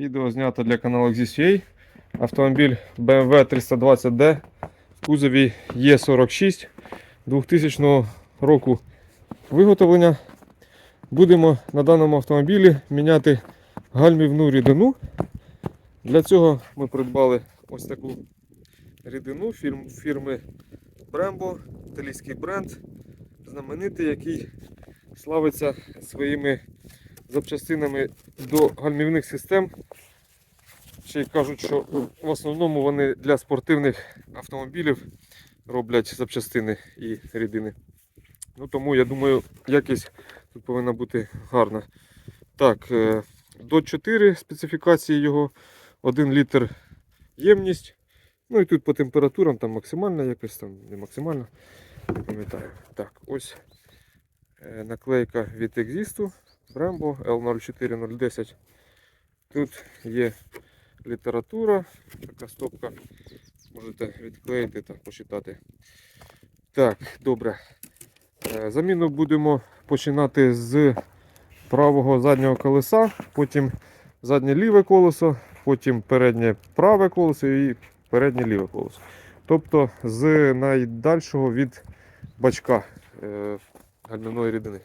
Відео знято для каналу XSUA. Автомобіль BMW 320D в кузові Е46 2000 року виготовлення. Будемо на даному автомобілі міняти гальмівну рідину. Для цього ми придбали ось таку рідину фірми Brembo, італійський бренд, знаменитий, який славиться своїми запчастинами до гальмівних систем. Ще й кажуть, що в основному вони для спортивних автомобілів роблять запчастини і рідини. Ну тому я думаю, якість тут повинна бути гарна. Так, е, до 4 специфікації його, 1 літр ємність. Ну і тут по температурам там максимальна якось там, не максимальна, не пам'ятаю. Так, ось е, наклейка від Exist Brembo L04010. Тут є література, така стопка. Можете відклеїти та почитати. Так, добре. Е, Заміну будемо починати з правого заднього колеса, потім заднє ліве колесо, потім переднє праве колесо і переднє ліве колесо. Тобто з найдальшого від бачка е, гальмівної рідини.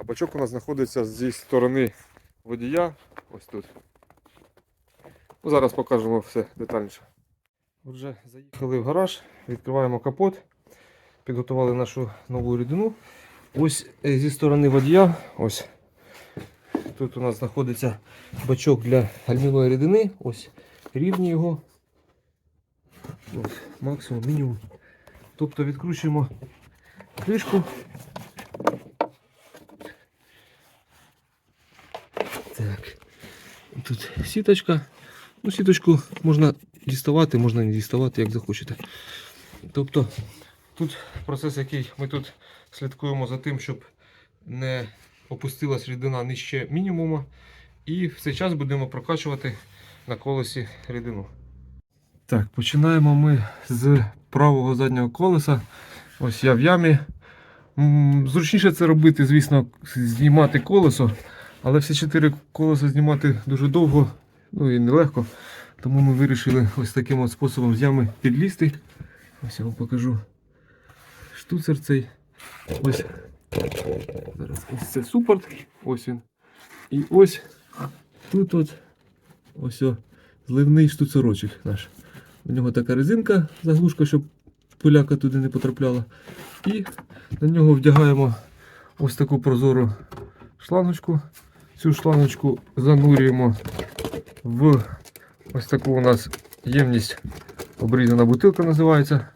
А бачок у нас знаходиться зі сторони водія. Ось тут. Ну, зараз покажемо все детальніше. Отже, заїхали в гараж, відкриваємо капот, підготували нашу нову рідину. Ось е, зі сторони водія, ось тут у нас знаходиться бачок для гальмівної рідини. Ось рівні його. Ось, максимум, мінімум. Тобто відкручуємо кришку. Тут сіточка. Ну, сіточку можна діставати, можна не діставати, як захочете. Тобто тут процес, який ми тут слідкуємо за тим, щоб не опустилась рідина нижче мінімуму. І в цей час будемо прокачувати на колесі рідину. Так, починаємо ми з правого заднього колеса. Ось я в ямі. Зручніше це робити, звісно, знімати колесо, але всі чотири колеса знімати дуже довго, ну і нелегко. Тому ми вирішили ось таким от способом з ями підлізти. Ось я вам покажу штуцер цей. Ось. Зараз ось це супорт. Ось він. І ось тут от ось о, зливний штуцерочок наш. У нього така резинка, заглушка, щоб пиляка туди не потрапляла. І на нього вдягаємо ось таку прозору шлангочку. Цю шлангочку занурюємо в ось таку у нас ємність обрізана бутилка називається.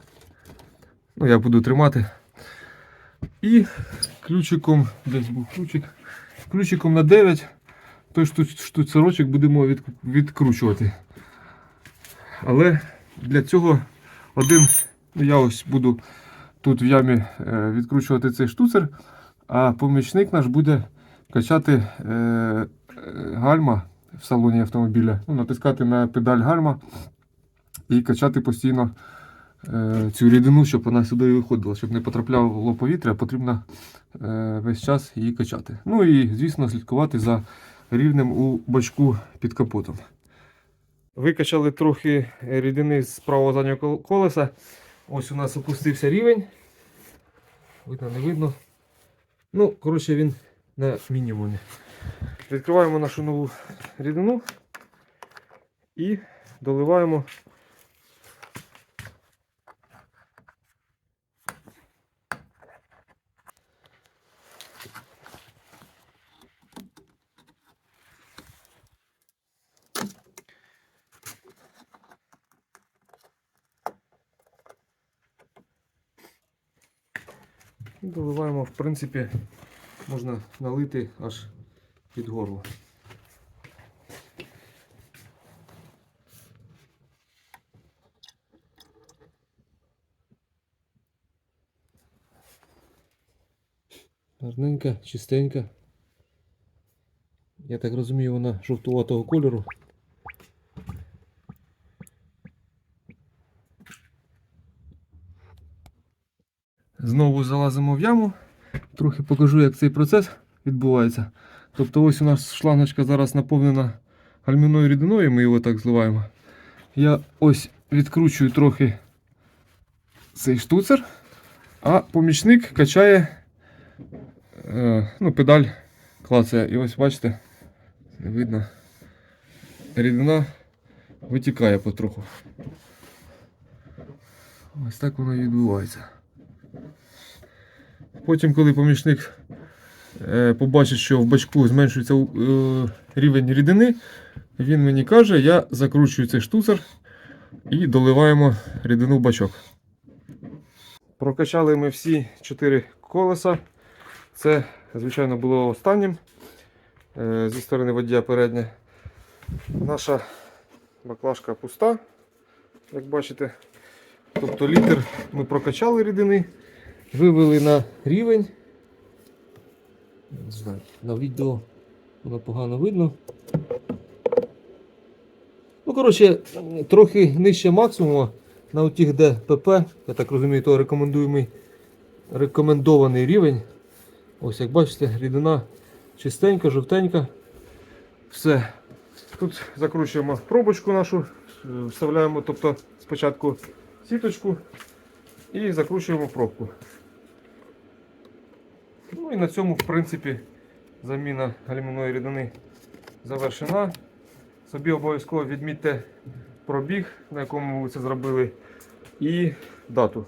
Ну, я буду тримати. І ключиком, десь був ключик, ключиком на 9 той шту- штуцерочок будемо від, відкручувати. Але для цього один, ну я ось буду тут в ямі е, відкручувати цей штуцер, а помічник наш буде качати е, е, гальма в салоні автомобіля, ну, натискати на педаль гальма і качати постійно е, цю рідину, щоб вона сюди виходила, щоб не потрапляло повітря, потрібно е, весь час її качати. Ну і, звісно, слідкувати за рівнем у бачку під капотом. Викачали трохи рідини з правого заднього колеса. Ось у нас опустився рівень. Видно, не видно. Ну, коротше, він на мінімумі. Відкриваємо нашу нову рідину і доливаємо. Доливаємо, в принципі, можна налити аж під горло. Гарненька, чистенька. Я так розумію, вона жовтуватого кольору. Знову залазимо в яму. Трохи покажу, як цей процес відбувається. Тобто ось у нас шлангочка зараз наповнена гальмівною рідиною, ми його так зливаємо. Я ось відкручую трохи цей штуцер, а помічник качає е, ну, педаль клацає. І ось бачите, не видно, рідина витікає потроху. Ось так воно відбувається. Потім, коли помічник е, побачить, що в бачку зменшується е, рівень рідини, він мені каже, я закручую цей штуцер і доливаємо рідину в бачок. Прокачали ми всі 4 колеса. Це, звичайно, було останнім е, зі сторони водія переднє. Наша баклажка пуста, як бачите. Тобто літр ми прокачали рідини, вивели на рівень. Не знаю, на відео воно погано видно. Ну, коротше, трохи нижче максимуму на отих, де ПП, я так розумію, то рекомендуємий рекомендований рівень. Ось як бачите, рідина чистенька, жовтенька. Все. Тут закручуємо пробочку нашу, вставляємо тобто, спочатку сіточку і закручуємо пробку. Ну і на цьому, в принципі, заміна гальмівної рідини завершена. Собі обов'язково відмітьте пробіг, на якому ви це зробили, і дату.